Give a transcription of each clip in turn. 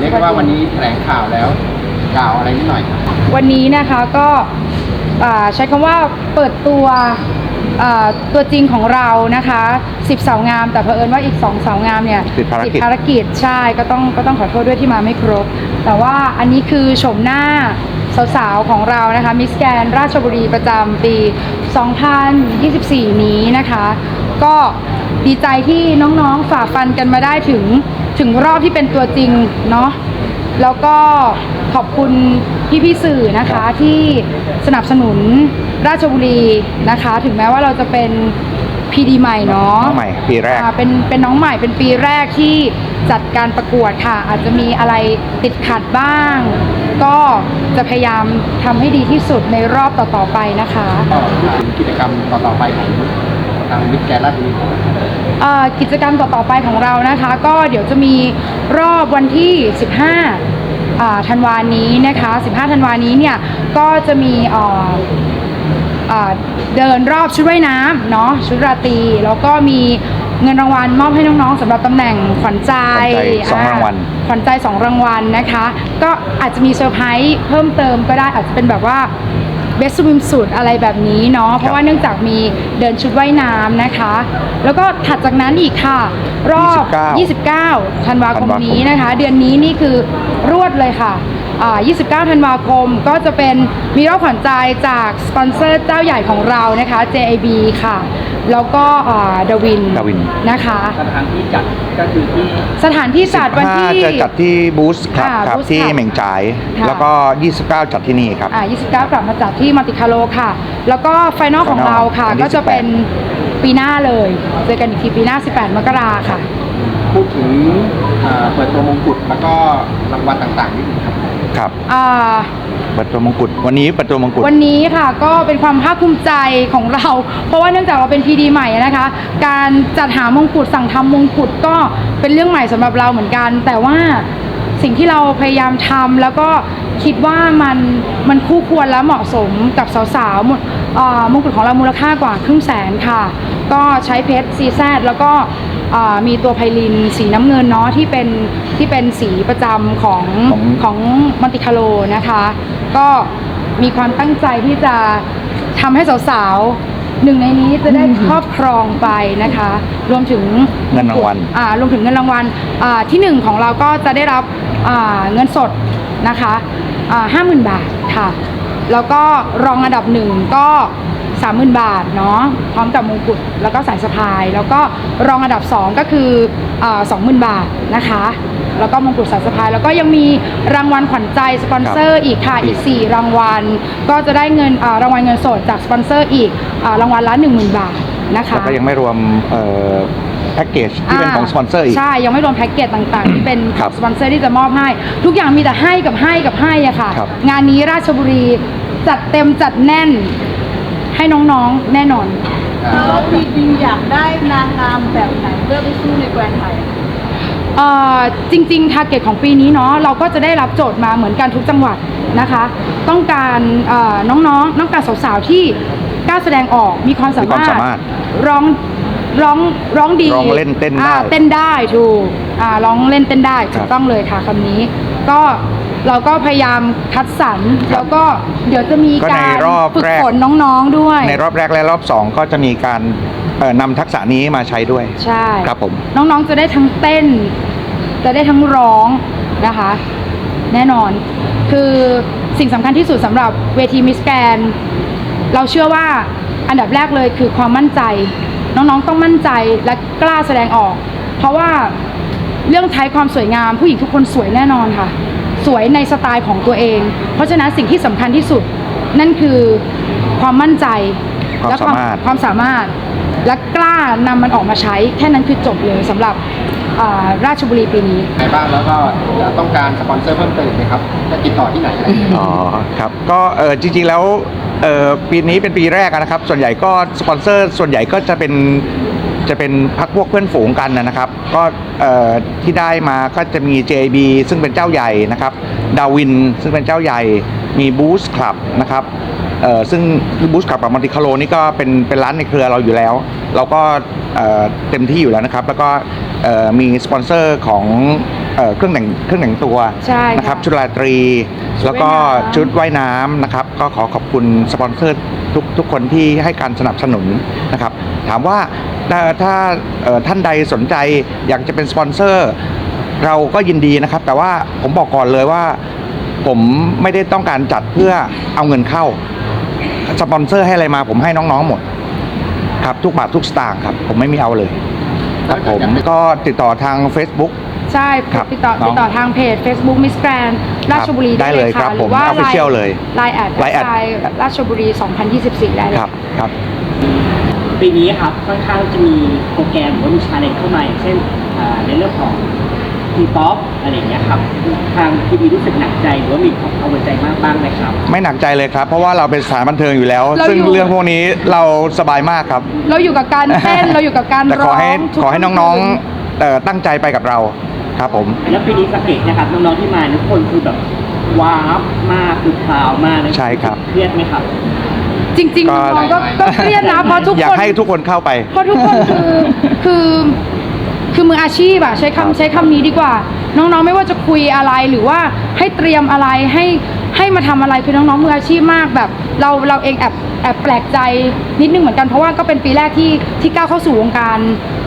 เรียกว่าวันนี้แถลงข่าวแล้วกล่าวอะไรนิดหน่อยครับวันนี้นะคะก็อ่าใช้คำว่าเปิดตัวอ่าตัวจริงของเรานะคะ 10 สาวงาม แต่เผอิญว่าอีก 2 สาวงามเนี่ยติดภารกิจภารกิจใช่ก็ต้องก็ต้องขอโทษด้วยที่มาไม่ครบ แต่ว่าอันนี้คือโฉมหน้าสาวๆของเรานะคะมิสแกนราชบุรีประจำปี 2024 นี้นะคะ ก็ดีใจที่น้องๆฝ่าฟันกันมาได้ถึง ถึงรอบที่เป็นตัวจริงเนาะแล้วก็ขอบคุณพี่พี่ๆสื่อนะคะที่สนับสนุนราชบุรีนะคะ ถึงแม้ว่าเราจะเป็นพีดีใหม่เนาะน้องใหม่ปีแรกอ่าเป็นเป็นน้องใหม่เป็นปีแรกที่จัดการประกวดค่ะ อาจจะมีอะไรติดขัดบ้าง ก็จะพยายามทำให้ดีที่สุดในรอบต่อๆไปนะคะ ก็พูดถึงกิจกรรมต่อๆไปของทางมิตรแกนราชบุรีเอ่อ กิจกรรมต่อๆไปของเรานะคะ ก็เดี๋ยวจะมีรอบวันที่ 15อ่าธันวานี้นะคะ 15 ธันวานี้เนี่ยก็จะมีเอ่อเอ่อเดินรอบชุดว่ายน้ำเนาะชุดราตรีแล้วก็มีเงินรางวัลมอบให้น้องๆสำหรับตำแหน่งขวัญใจขวัญใจสองรางวัลขวัญใจสองรางวัลนะคะ ก็อาจจะมีเซอร์ไพรส์เพิ่มเติมก็ได้อาจจะเป็นแบบว่า เบสวิมสูตรอะไรแบบนี้เนาะเพราะว่าเนื่องจากมีเดินชุดว่ายน้ำนะคะ แล้วก็ถัดจากนั้นอีกค่ะ รอบ 29 29ธันวาคมธันวาคมนี้นะคะ เดือนนี้นี่คือรวดเลยค่ะอ่า29 ธันวาคมก็จะเป็นมีรอบขวัญใจจากสปอนเซอร์เจ้าใหญ่ของเรานะคะ JAB ค่ะ แล้วก็ดาวิน Darwin นะคะ สถานที่จัดก็คือที่สถานที่จัดวันที่ 15จะจัดที่บูสครับค่ะครับ Boost ที่ Club เหม่งจ่าย ค่ะ แล้วก็ 29 จัดที่นี่ครับ อ่า29 กลับมาจัดที่มัลติคาโลค่ะ แล้วก็ไฟนอลของ Final เราค่ะ วันที่ก็จะเป็นปีหน้าเลยเจอกันอีกทีปีหน้า 18 มกราค่ะ พูดถึงอ่าเปิดตัวมงกุฎแล้วก็รางวัลต่างๆนิดหนึงครับ ครับอ่า เปิดตัวมงกุฎวันนี้เปิดตัวมงกุฎ วันนี้ค่ะก็เป็นความภาคภูมิใจของเรา เพราะว่าเนื่องจากเราเป็นพีดีใหม่นะคะ การจัดหามงกุฎสั่งทำมงกุฎก็เป็นเรื่องใหม่สำหรับเราเหมือนกัน แต่ว่า สิ่งที่เราพยายามทำแล้วก็คิดว่ามันมันคู่ควรและเหมาะสมกับสาวๆหมดเอ่อมงกุฎของเรามูลค่ากว่าครึ่งแสนค่ะ ก็ใช้เพชรซีแซดแล้วก็เอ่อมีตัวไพลินสีน้ำเงินเนาะที่เป็นที่เป็นสีประจำของของของมอนติคาโลนะคะ ก็มีความตั้งใจที่จะทำให้สาวๆ หนึ่งในนี้จะได้ครอบครองไปนะคะ รวมถึงเงินรางวัล อ่ารวมถึงเงินรางวัลอ่าที่หนึ่งของเราก็จะได้รับอ่าเงินสดนะคะห้าหมื่นบาทค่ะ แล้วก็รองอันดับหนึ่งก็สามหมื่นบาทเนาะพร้อมกับมงกุฎแล้วก็สายสะพาย แล้วก็รองอันดับสองก็คือสองหมื่นบาทนะคะ แล้วก็มงกุฎสายสะพายแล้วก็ยังมีรางวัลขวัญใจสปอนเซอร์อีกค่ะอีก 4 รางวัล ก็จะได้เงินอ่ารางวัลเงินสดจากสปอนเซอร์อีกอารางวัลละ10,000 บาทนะคะแล้วก็ยังไม่รวมเอ่อแพ็กเกจที่เป็นของสปอนเซอร์อีก ใช่ยังไม่รวมแพ็กเกจต่างๆ ที่เป็นครับสปอนเซอร์ที่จะมอบให้ ทุกอย่างมีแต่ให้กับให้กับให้อะค่ะ ครับ งานนี้ราชบุรีจัดเต็มจัดแน่นให้น้องๆแน่นอนเราจริงๆอยากได้นางงามแบบไหนเพื่อไปสู้ในแกรนด์ไทยอะ เอ่อจริงๆ ทาร์เก็ตของปีนี้เนาะเราก็จะได้รับโจทย์มาเหมือนกันทุกจังหวัดนะคะ ต้องการเอ่อน้องๆต้องการสาวๆที่กล้าแสดงออกมีความสามีความมารถสามารถร้องร้องร้องดีร้องเล่นเต้นได้ อ่าเต้นได้ถูกอ่าร้องเล่นเต้นได้ถูครักบต้องเลยค่ะคำนี้ ก็เราก็พยายามคัดสรรครับแล้วก็เดี๋ยวจะมีก็ในการรอบฝึกแรก ฝนน้องๆด้วย ในรอบแรกและรอบ2ก็จะมีการ เอ่อนำทักษะนี้มาใช้ด้วย ใช่ ครับผม น้องๆจะได้ทั้งเต้น จะได้ทั้งร้องนะคะ แน่นอน คือสิ่งสำคัญที่สุดสำหรับเวทีมิสแกน เราเชื่อว่าอันดับแรกเลยคือความมั่นใจ น้องๆต้องมั่นใจและกล้าแสดงออก เพราะว่าเรื่องไทยความสวยงาม ผู้หญิงทุกคนสวยแน่นอนค่ะ สวยในสไตล์ของตัวเอง เพราะฉะนั้นสิ่งที่สำคัญที่สุดนั่นคือความมั่นใจความและสามารถ ความสามารถ และกล้านำมันออกมาใช้แค่นั้นคือจบเลยสำหรับอ่าราชบุรีปีนี้ไหนบ้างแล้วก็จะต้องการสปอนเซอร์เพิ่มเติมไหมครับจะติดต่อที่ไหนอะไรอย่างเงี้ยอ๋อครับก็เออจริงๆแล้วเออปีนี้เป็นปีแรกอะนะครับ ส่วนใหญ่ก็สปอนเซอร์ส่วนใหญ่ก็จะเป็นจะเป็นพักพวกเพื่อนฝูงกันนะครับ ก็เอ่อที่ได้มาก็จะมี JB ซึ่งเป็นเจ้าใหญ่นะครับดาวินซึ่งเป็นเจ้าใหญ่มีบูสคลับนะครับ เอ่อซึ่งบูสคลับกับมอนติคาโลนี่ก็เป็นเป็นร้านในเครือเราอยู่แล้ว เราก็เอ่อเต็มที่อยู่แล้วนะครับ แล้วก็เอ่อมีสปอนเซอร์ของเอ่อเครื่องแต่งเครื่องแต่งตัวใช่ค่ะนะครับชุดราตรีชุดแล้วก็ว่ายน้ำชุดว่ายน้ำนะครับ ก็ขอขอบคุณสปอนเซอร์ทุกทุกคนที่ให้การสนับสนุนนะครับ ถามว่าถ้าถ้าเอ่อท่านใดสนใจอยากจะเป็นสปอนเซอร์ เราก็ยินดีนะครับ แต่ว่าผมบอกก่อนเลยว่า ผมไม่ได้ต้องการจัดเพื่อเอาเงินเข้า สปอนเซอร์ให้อะไรมาผมให้น้องๆหมด ครับทุกบาททุกสตางค์ครับ ผมไม่มีเอาเลยครับผมก็ติดต่อทาง Facebook ใช่ครับติดต่อน้องติดต่อทางเพจ Facebook Miss Grand ราชบุรีได้เลยครับะผมหรือว่า Official เลยไลน์แอด Line แอดราชบุรี 2024 ได้เลยครับครับปีนี้ครับค่อนข้างจะมีโปรแกรมหรือว่ามีชาเลนจ์เข้ามาอย่างเช่นอ่าในเรื่องของ ทีป๊อปอะไรอย่างเงี้ยครับ ทางทีวีรู้สึกหนักใจหรือว่ามีความกังวลใจมากบ้างไหมครับ ไม่หนักใจเลยครับ เพราะว่าเราเป็นสถานบันเทิงอยู่แล้ว เราซึ่งอยู่ เรื่องพวกนี้เราสบายมากครับ เราอยู่กับการเต้น เราอยู่กับการแต่ขร้อองให้ทุกขอให้น้องๆเอ่อตั้งใจไปกับเราครับผม แล้วปีนี้สเตจนะครับน้องๆที่มาทุกคนคือแบบว้าวมากคือพราวมากเลยใช่ครับ เครียดไหมครับ จริงๆก็น้องๆก็ก็เครียดนะเพราะทุกอยากคน ให้ทุกคนเข้าไป เพราะทุกคนคือ คือ คือมืออาชีพอะใช้ครับคำใช้คำนี้ดีกว่า น้องๆไม่ว่าจะคุยอะไรหรือว่าให้เตรียมอะไรให้ให้มาทำอะไรคือน้องๆมืออาชีพมากแบบ เราเราเองแอบแอบแปลกใจนิดนึงเหมือนกันเพราะว่าก็เป็นปีแรกที่ที่ก้าวเข้าสู่วงการ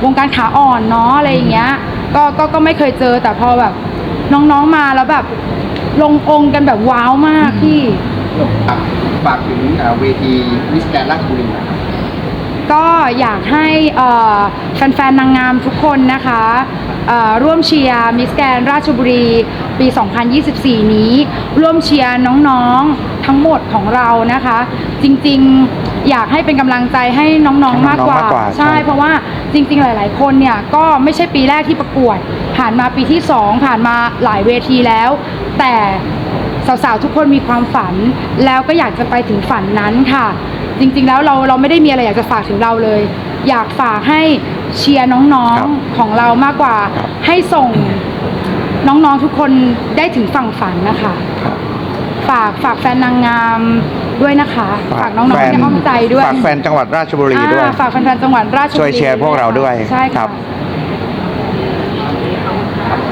วงการขาอ่อนเนาะอะไรอย่างเงี้ยก็ก็ก็ไม่เคยเจอแต่พอแบบน้องๆมาแล้วแบบลงองค์กันแบบว้าวมากพี่ครับฝากถึงอ่าเวทีมิสแกรนราชบุรีหนะครับ ก็อยากให้เอ่อแฟนๆนางงามทุกคนนะคะเอ่อร่วมเชียร์มิสแกนราชบุรีปี 2024 นี้ ร่วมเชียร์น้องๆทั้งหมดของเรานะคะ จริงๆอยากให้เป็นกำลังใจให้น้องให้น้องๆมากกว่ามากกว่าใช่ใช่เพราะว่าจริงๆหลายๆคนเนี่ยก็ไม่ใช่ปีแรกที่ประกวด ผ่านมาปีที่ 2 ผ่านมาหลายเวทีแล้ว แต่ สาวๆทุกคนมีความฝัน แล้วก็อยากจะไปถึงฝันนั้นค่ะ จริงๆแล้วเราเราไม่ได้มีอะไรอยากจะฝากถึงเราเลย อยากฝากให้เชียร์น้องครับๆของเรามากกว่า ครับ ให้ส่งน้องๆทุกคนได้ถึงฝั่งฝันนะคะ ครับฝากฝากแฟนนางงามด้วยนะคะ ฝากน้องแฟๆในห้องใจด้วยฝากแฟนจังหวัดราชบุรีด้วย อ่าฝากแฟนๆจังหวัดราชบุรีช่วยเชียร์พวกเราด้วยใช่ครัค่ะ บ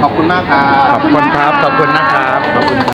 ขอบคุณมากครับ ขอบคุณครับ ขอบคุณนะครับ ขอบคุณ